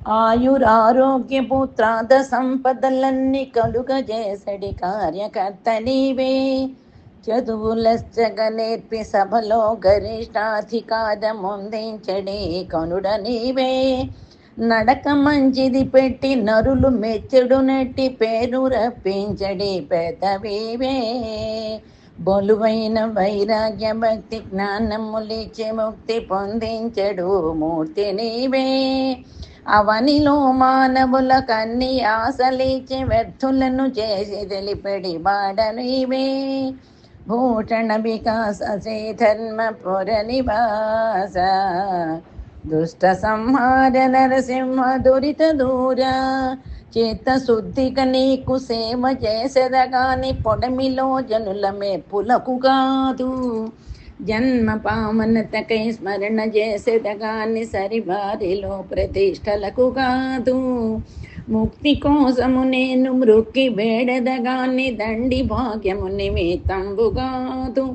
ఆయురారోగ్య పుత్రాద సంపదలన్నీ కలుగజేసడి కార్యకర్త నీవే చదువులశ్చగ నేర్పి సభలో గరిష్టాధికారముందించడి కనుడ నీవే నడక మంచిది పెట్టి నరులు మెచ్చడు నెట్టి పేరు రప్పించడి పెదవివే. బొలువైన వైరాగ్య భక్తి జ్ఞానములిచి ముక్తి పొందించడు మూర్తి నీవే అవనిలో మానవుల కన్ని ఆశలిచ్చి వ్యర్థులను చేసి తెలిపెడి బాడ భూషణ వికాస ధర్మ పుర నివాస. దుష్ట సంహార నరసింహ దురిత దూర. చేత శుద్ధిక నీకు సేవ చేసేదగాని పొడమిలో జనుల మెప్పులకు కాదు. జన్మ పావనతకై స్మరణ చేసేదగాని సరిబారిలో ప్రతిష్టలకు కాదు. ముక్తి కోసము నేను మృక్కి బేడదగాన్ని దండి భాగ్యము నిమిత్తంబు కాదు.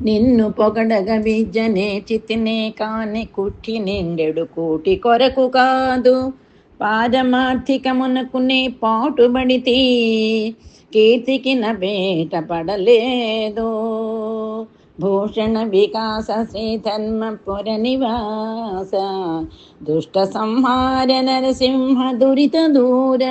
నిన్ను పొగడగ విద్యనే చితినే కాని కుట్టి నిండెడు కూటి కొరకు కాదు. పాదమార్థికమునకునే పాటుబడితే కీర్తికి నబేట పడలేదు. भूषणविकास श्री धर्मपुरनिवास दुष्टसंहार नरसिंहदुरितदूर